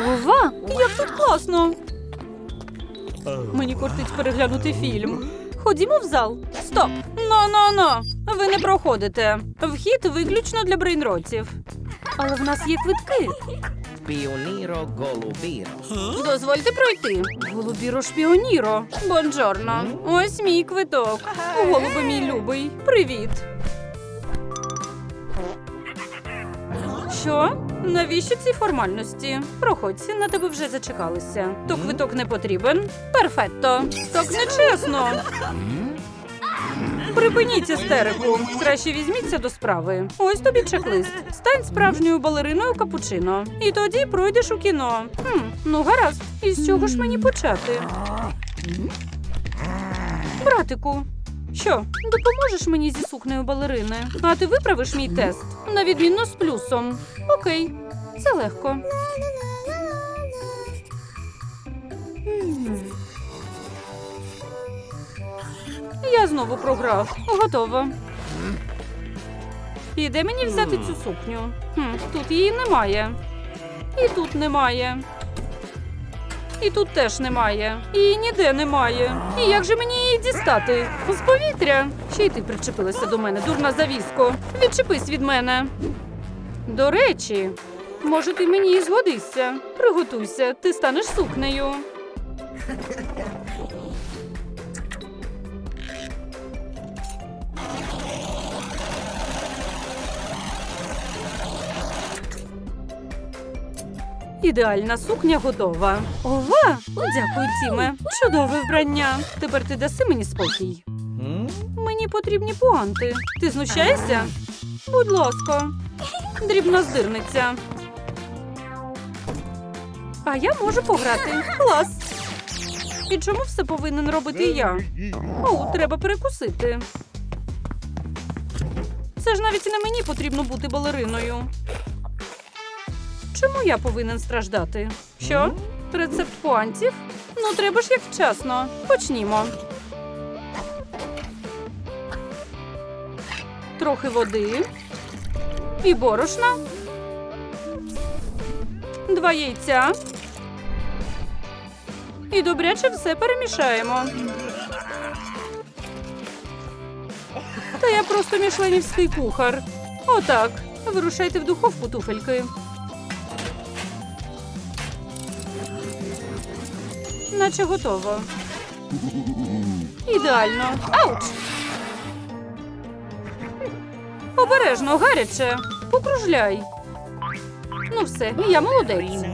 Ова, як тут класно! Мені кортить переглянути фільм. Ходімо в зал. Стоп! Но-но-но! Ви не проходите. Вхід виключно для брейнротів. Але в нас є квитки. Pioniro Golubiro. Дозвольте пройти. Голубіро шпіоніро. Бонджорно. Ось мій квиток. Голуби мій любий. Привіт. Що? Навіщо ці формальності? Проходь, на тебе вже зачекалися. То квиток не потрібен? Перфетто. Так нечесно. Припиніть істерику. Краще візьміться до справи. Ось тобі чек-лист. Стань справжньою балериною капучино. І тоді пройдеш у кіно. Хм, ну гаразд. І з чого ж мені почати? Братику, що, допоможеш мені зі сукнею балерини? А ти виправиш мій тест на відмінно з плюсом. Окей, це легко. Я знову програв. Готово. І де мені взяти цю сукню? Хм, тут її немає. І тут немає. І тут теж немає. І ніде немає. І як же мені її дістати? З повітря. Ще й ти причепилася до мене, дурна завіско. Відчепись від мене. До речі, може, ти мені і згодишся. Приготуйся, ти станеш сукнею. Ідеальна сукня готова. Ова! Дякую, Тіме. Чудове вбрання. Тепер ти даси мені спокій. Мені потрібні пуанти. Ти знущаєшся? Будь ласка, дрібна здирниця. А я можу пограти. Клас. І чому все повинен робити я? О, треба перекусити. Це ж навіть не мені потрібно бути балериною. Чому я повинен страждати? Що? Рецепт пуантів? Ну, треба ж як вчасно. Почнімо. Трохи води. І борошна. Два яйця. І добряче все перемішаємо. Та я просто мішленівський кухар. Отак. Вирушайте в духовку туфельки. Наче готово. Ідеально. Ауч! Обережно, гаряче. Покружляй. Ну все, я молодець.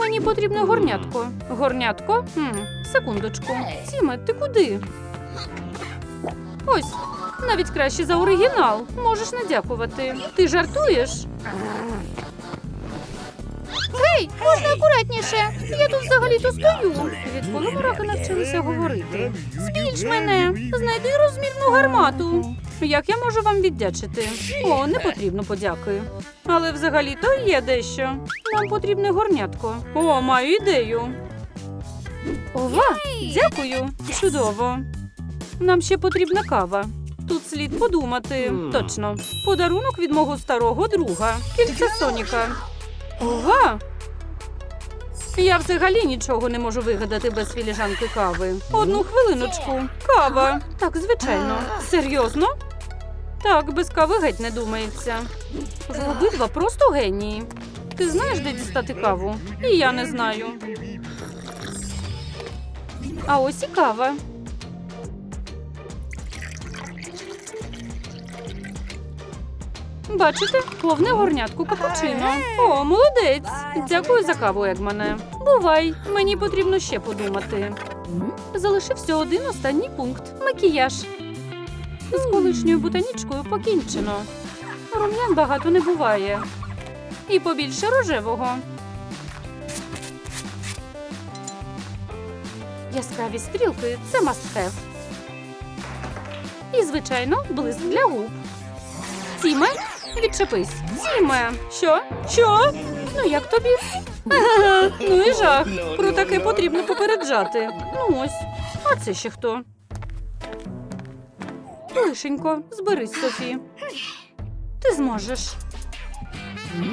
Мені потрібно горнятко. Горнятко? Хм, секундочку. Тіме, ти куди? Ось, навіть краще за оригінал. Можеш не дякувати. Ти жартуєш? Гей, можна акуратніше. Я тут взагалі-то стою. Відколи мураки навчилися говорити? Збільш мене, знайди розмірну гармату. Як я можу вам віддячити? О, не потрібно подяки. Але взагалі-то є дещо. Нам потрібне горнятко. О, маю ідею. Ова, дякую. Чудово. Нам ще потрібна кава. Тут слід подумати. Точно. Подарунок від мого старого друга. Кільце Соніка. Ова! Я взагалі нічого не можу вигадати без філіжанки кави. Одну хвилиночку. Кава. Так, звичайно. Серйозно? Так, без кави геть не думається. Ви обидва просто генії. Ти знаєш, де дістати каву? І я не знаю. А ось і кава. Бачите, повне горнятку капучино. О, молодець! Дякую за каву, Егмане. Бувай, мені потрібно ще подумати. Залишився один останній пункт макіяж. З колишньою ботанічкою покінчено. Рум'ян багато не буває. І побільше рожевого. Яскраві стрілки це have. І, звичайно, блиск для губ. Тіме, відчепись. Тіме. Що? Що? Ну як тобі? Ага, ну і жах. Про таке потрібно попереджати. Ну ось. А це ще хто? Лишенько, зберись, Софі. Ти зможеш.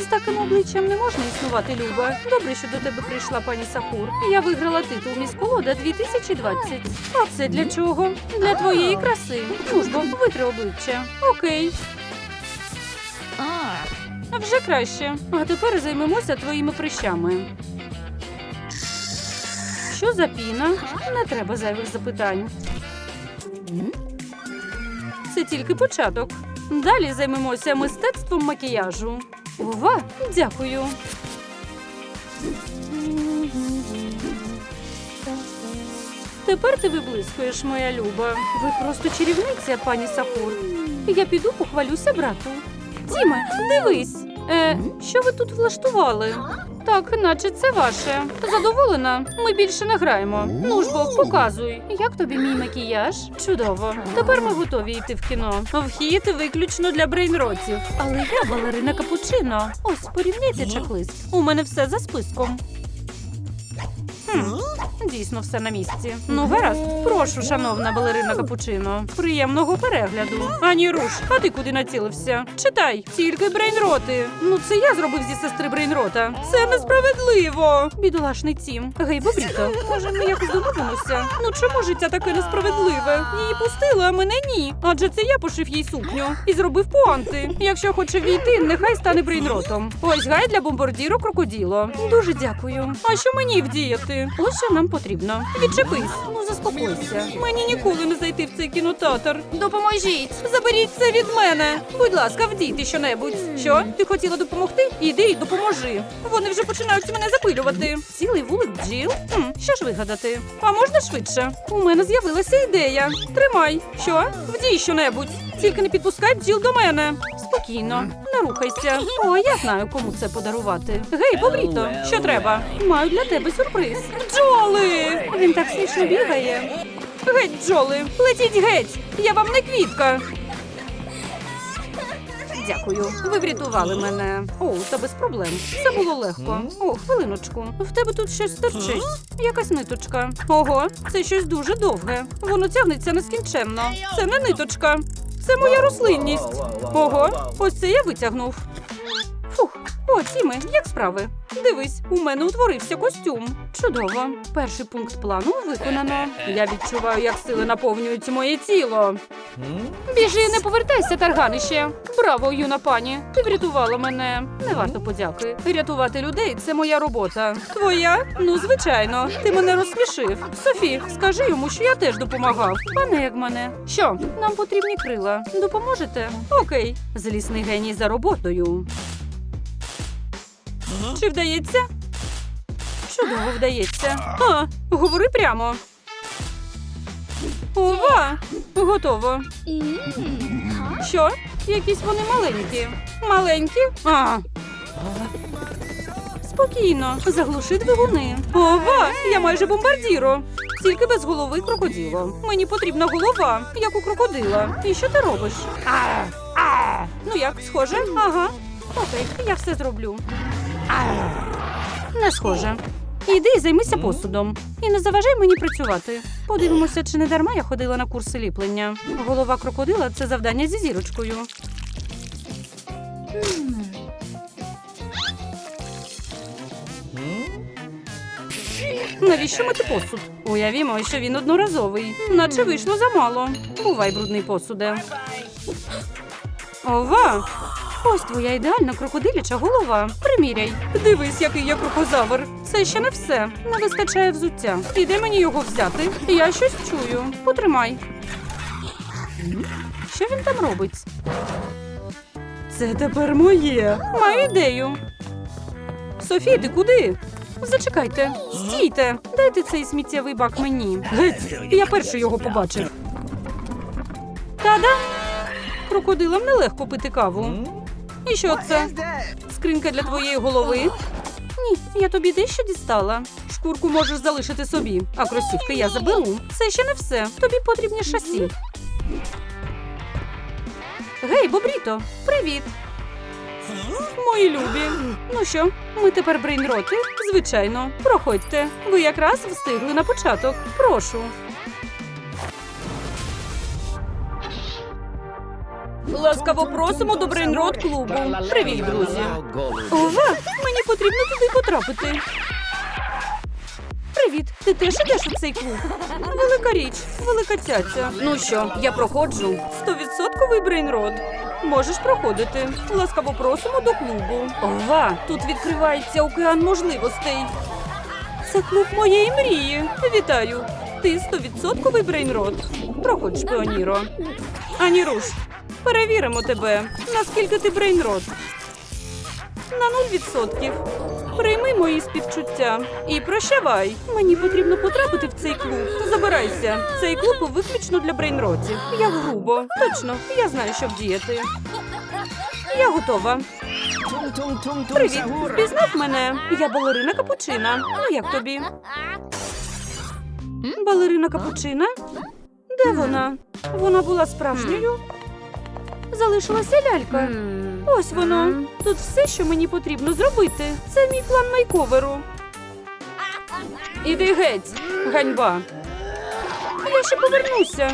З таким обличчям не можна існувати, Люба. Добре, що до тебе прийшла пані Сахур. Я виграла титул міськолода 2020. А це для чого? Для твоєї краси. Ну ж бо, витри обличчя. Окей. Вже краще. А тепер займемося твоїми прищами. Що за піна? Не треба зайвих запитань. Це тільки початок. Далі займемося мистецтвом макіяжу. Ова, дякую. Тепер ти виблискуєш, моя люба. Ви просто чарівниця, пані Сахур. Я піду похвалюся брату. Діме, дивись. Е, що ви тут влаштували? Так, наче це ваше. Задоволена? Ми більше не граємо. Ну ж бо, показуй. Як тобі мій макіяж? Чудово. Тепер ми готові йти в кіно. Вхід виключно для брейнротів. Але я балерина капучино. Ось порівняйте чек-лист. У мене все за списком. Дійсно все на місці. Ну, гаразд, прошу, шановна балерина капучино. Приємного перегляду. Ані руш, а ти куди націлився? Читай, тільки брейнроти. Ну, це я зробив зі сестри брейнрота. Це несправедливо. Бідолашний тім. Гей, бобріто, може, ми якось домовимося? Ну чому життя таке несправедливе? Її пустили, а мене ні. Адже це я пошив їй сукню і зробив пуанти. Якщо хоче війти, нехай стане брейнротом. Ось гай для бомбардіру крокоділо. Дуже дякую. А що мені вдіяти? Що нам потрібно. Відчепись. Ну заспокойся. Мені ніколи не зайти в цей кінотеатр. Допоможіть. Заберіть це від мене. Будь ласка, вдійте щонебудь. Що? Ти хотіла допомогти? Іди й допоможи. Вони вже починають мене запилювати. Цілий вулик бджіл? Хм, що ж вигадати? А можна швидше? У мене з'явилася ідея. Тримай. Що? Вдій щонебудь. Тільки не підпускай бджіл до мене. Спокійно, не рухайся. О, я знаю, кому це подарувати. Гей, Бобріто, що треба? Маю для тебе сюрприз. Бджоли! Він так смішно бігає. Геть, бджоли, летіть геть! Я вам не квітка. Дякую. Ви врятували мене. О, та без проблем. Це було легко. О, хвилиночку. В тебе тут щось торчить. Якась ниточка. Ого, це щось дуже довге. Воно тягнеться нескінченно. Це не ниточка. Це моя рослинність. Ого, ось це я витягнув. Фух, о, Тіме, як справи? Дивись, у мене утворився костюм. Чудово. Перший пункт плану виконано. Я відчуваю, як сили наповнюють моє тіло. Біжи, не повертайся, тарганище. Браво, юна пані. Ти врятувала мене. Не варто подяки. Рятувати людей це моя робота. Твоя? Ну, звичайно, ти мене розсмішив. Софі, скажи йому, що я теж допомагав. Пане як мене. Що? Нам потрібні крила. Допоможете? Окей. Злісний геній за роботою. Чи вдається? Чудово вдається. А, говори прямо. Ова! Готово. Що? Якісь вони маленькі. Маленькі? А. Спокійно, заглуши двигуни. Ова! Я майже бомбардіро. Тільки без голови крокодило. Мені потрібна голова, як у крокодила. І що ти робиш? А, а. Ну як, схоже? Ага. Окей, я все зроблю. Не схоже. Іди і займися посудом. І не заважай мені працювати. Подивимося, чи не дарма я ходила на курси ліплення. Голова крокодила це завдання зі зірочкою. Навіщо мити посуд? Уявімо, що він одноразовий, наче вийшло замало. Бувай, брудний посуде. Ова! Ось твоя ідеальна крокодиляча голова. Приміряй. Дивись, який я крокозавр. Це ще не все. Не вистачає взуття. І де мені його взяти? Я щось чую. Потримай. Що він там робить? Це тепер моє. Маю ідею. Софі, ти куди? Зачекайте, стійте, дайте цей сміттєвий бак мені. Геть, я перший його побачив. Та-дам! Крокодилам нелегко пити каву. І що це? Скринька для твоєї голови? Ні, я тобі дещо дістала. Шкурку можеш залишити собі, а кросівки я заберу. Це ще не все. Тобі потрібні шасі. Гей, Бобріто, привіт! Мої любі. Ну що, ми тепер брейнроти? Звичайно, проходьте. Ви якраз встигли на початок. Прошу. Ласкаво просимо до брейнрод клубу. Привіт, друзі. Ова, мені потрібно туди потрапити. Привіт, ти теж ідеш у цей клуб? Велика річ, велика цяця. Ну що, я проходжу. Стовідсотковий брейнрод. Можеш проходити. Ласкаво просимо до клубу. Ова, тут відкривається океан можливостей. Це клуб моєї мрії. Вітаю. Ти стовідсотковий брейнрод. Проходь, шпіоніро. Ані руш, перевіримо тебе. Наскільки ти брейнрод? На 0%. Прийми мої співчуття і прощавай. Мені потрібно потрапити в цей клуб. Забирайся. Цей клуб виключно для брейнротів. Як грубо. Точно, я знаю, що вдіяти. Я готова. Привіт, впізнав мене. Я балерина капучина. Ну як тобі? Балерина капучина? Де вона? Вона була справжньою? Залишилася лялька. Ось воно. Тут все, що мені потрібно зробити. Це мій план мейковеру. Іди геть, ганьба. Я ще повернуся.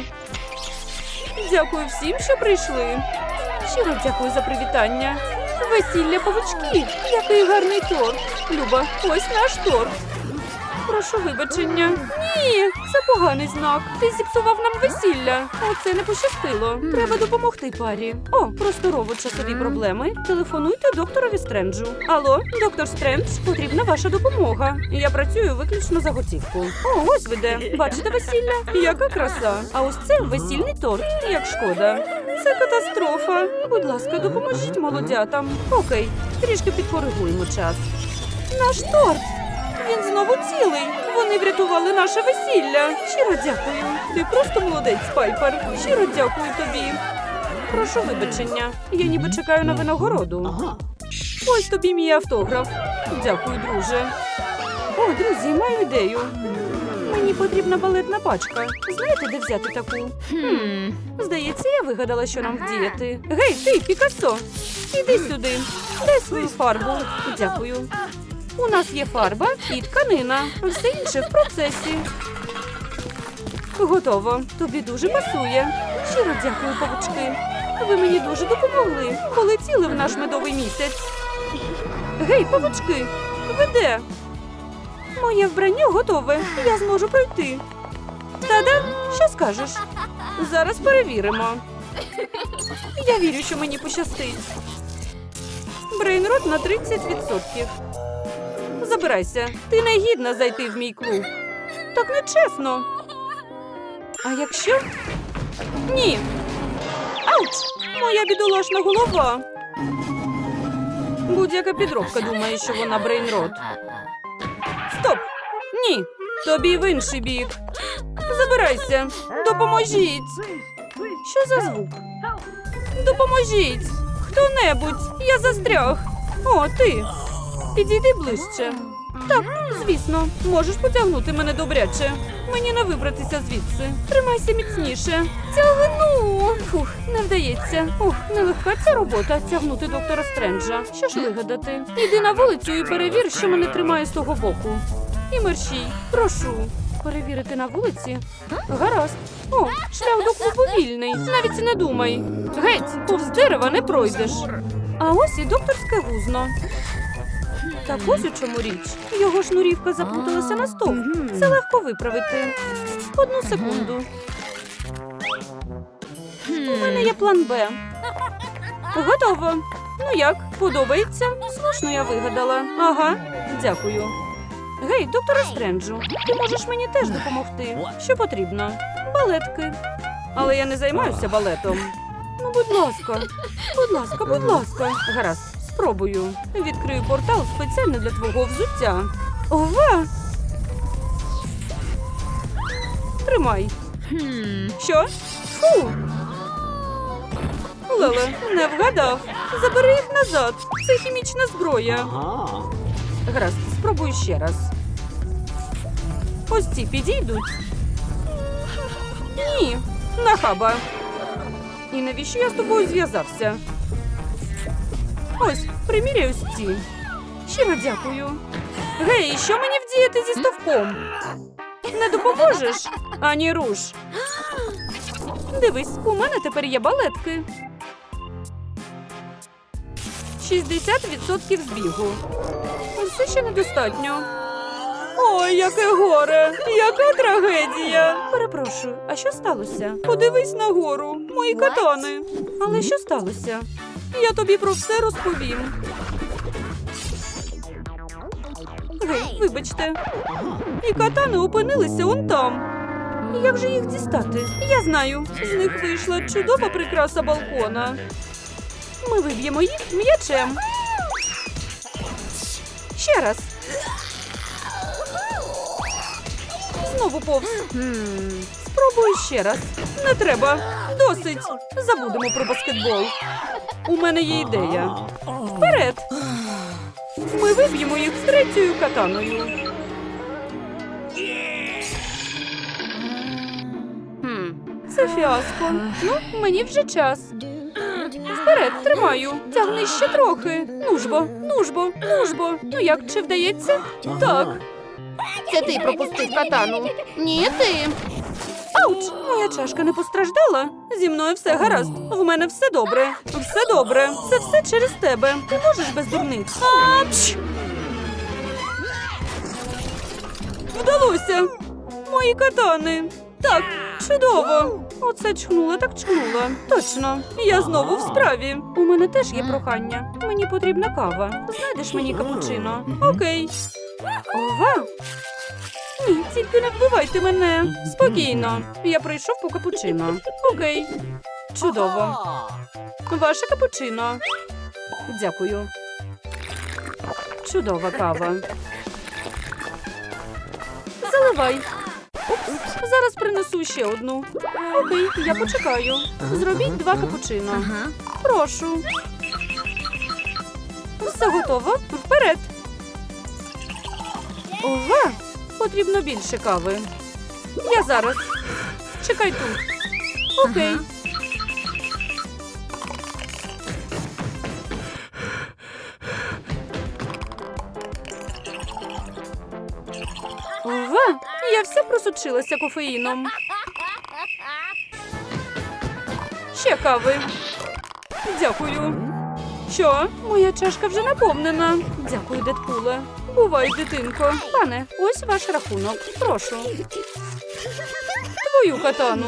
Дякую всім, що прийшли. Щиро дякую за привітання. Весілля павучки. Який гарний торт. Люба, ось наш торт. Прошу вибачення. Ні, це поганий знак. Ти зіпсував нам весілля. Оце не пощастило. Треба допомогти парі. О, просторово часові проблеми. Телефонуйте докторові Стренджу. Алло, доктор Стрендж, потрібна ваша допомога. Я працюю виключно за готівку. О, ось ви де. Бачите весілля? Яка краса. А ось це весільний торт. Як шкода. Це катастрофа. Будь ласка, допоможіть молодятам. Окей, трішки підкоригуємо час. Наш торт. Він знову цілий. Вони врятували наше весілля. Щиро дякую. Ти просто молодець, Пайпер. Щиро дякую тобі. Прошу вибачення. Я ніби чекаю на винагороду. Ось тобі мій автограф. Дякую, друже. О, друзі, маю ідею. Мені потрібна балетна пачка. Знаєте, де взяти таку? Хм. Здається, я вигадала, що нам вдіяти. Гей, ти, Пікассо! Іди сюди. Дай свою фарбу. Дякую. У нас є фарба і тканина. Все інше в процесі. Готово. Тобі дуже пасує. Щиро дякую, павучки. Ви мені дуже допомогли. Полетіли в наш медовий місяць. Гей, павучки, ви де? Моє вбрання готове. Я зможу пройти. Та-да, що скажеш? Зараз перевіримо. Я вірю, що мені пощастить. Брейнрот на 30%. Забирайся. Ти не гідна зайти в мій клуб. Так нечесно. А якщо? Ні. Ауч! Моя бідолашна голова. Будь-яка підробка думає, що вона брейнрот. Стоп! Ні. Тобі в інший бік. Забирайся. Допоможіть. Що за звук? Допоможіть. Хто-небудь. Я застряг. О, ти. Підійди ближче. Так, звісно, можеш потягнути мене добряче. Мені не вибратися звідси. Тримайся міцніше. Тягну. Фух, не вдається. Ух, нелегка ця робота тягнути доктора Стренджа. Що ж вигадати? Іди на вулицю і перевір, що мене тримає з того боку. І мерщій, прошу. Перевірити на вулиці? Гаразд. О, шлях до клубу вільний. Навіть не думай. Геть, повз дерева не пройдеш. А ось і докторське гузно. Так ось у чому річ. Його шнурівка заплуталася на стовп. Це легко виправити. Одну секунду. У мене є план Б. Готово. Ну як, подобається? Слушно я вигадала. Ага, дякую. Гей, доктора Стренджу, ти можеш мені теж допомогти. Що потрібно? Балетки. Але я не займаюся балетом. Ну, будь ласка, будь ласка, будь ласка. Гаразд, спробую. Відкрию портал спеціально для твого взуття. Ова! Тримай. Що? Фу. Леле, не вгадав. Забери їх назад. Це хімічна зброя. Гаразд, спробую ще раз. Ось ці підійдуть. Ні, нахаба. І навіщо я з тобою зв'язався? Ось, приміряю ці. Щиро дякую. Гей, що мені вдіяти зі стовпом? Не допоможеш? Ані руш. Дивись, у мене тепер є балетки. 60% збігу. Все ще недостатньо. Ой, яке горе! Яка трагедія! Перепрошую, а що сталося? Подивись нагору, мої катани. Але що сталося? Я тобі про все розповім. Гей, вибачте. І катани опинилися он там. Як же їх дістати? Я знаю. З них вийшла чудова прикраса балкона. Ми виб'ємо їх м'ячем. Ще раз. Знову повз. Спробую ще раз. Не треба. Досить. Забудемо про баскетбол. У мене є ідея. Вперед. Ми виб'ємо їх третьою катаною. Це фіаско. Ну, мені вже час. Вперед, тримаю. Тягни ще трохи. Нужбо, нужбо, нужбо. Ну як, чи вдається? Так. Це ти пропустив катану. Ні, ти. Ауч! Моя чашка не постраждала. Зі мною все гаразд. В мене все добре. Все добре. Це все через тебе. Ти можеш без дурниць. Ач! Вдалося. Мої катани. Так, чудово. Оце чхнула, так чхнула. Точно. Я знову в справі. У мене теж є прохання. Мені потрібна кава. Знайдеш мені капучино. Окей. Ова. Ні, тільки не вбивайте мене. Спокійно. Я прийшов по капучино. Окей. Чудово. Ваше капучино. Дякую. Чудова кава. Заливай. Упс, зараз принесу ще одну. Окей, я почекаю. Зробіть два капучино. Прошу. Все готово. Вперед. Ова! Потрібно більше кави. Я зараз. Чекай тут. Окей. Ова! Я вся просочилася кофеїном. Ще кави. Дякую. Що? Моя чашка вже наповнена. Дякую, Дедпуле. Бувай, дитинко. Пане, ось ваш рахунок. Прошу. Твою катану.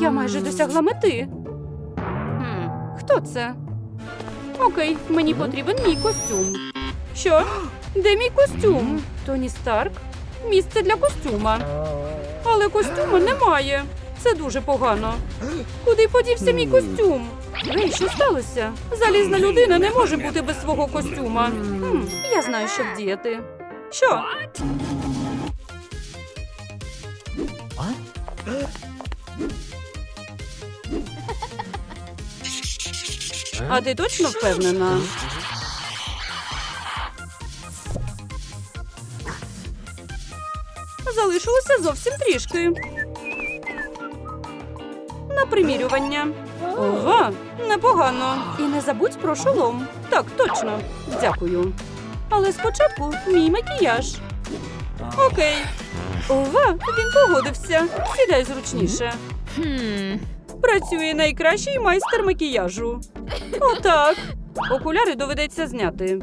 Я майже досягла мети. Хто це? Окей, мені потрібен мій костюм. Що? Де мій костюм? Тоні Старк? Місце для костюма. Але костюма немає. Це дуже погано. Куди подівся мій костюм? Гей, що сталося? Залізна людина не може бути без свого костюма. Хм, я знаю, що вдіяти. Що? А ти точно впевнена? Залишилося зовсім трішки. На примірювання. Ова, непогано. І не забудь про шолом. Так, точно. Дякую. Але спочатку мій макіяж. Окей. Ова, він погодився. Сідай зручніше. Працює найкращий майстер макіяжу. Отак. Окуляри доведеться зняти.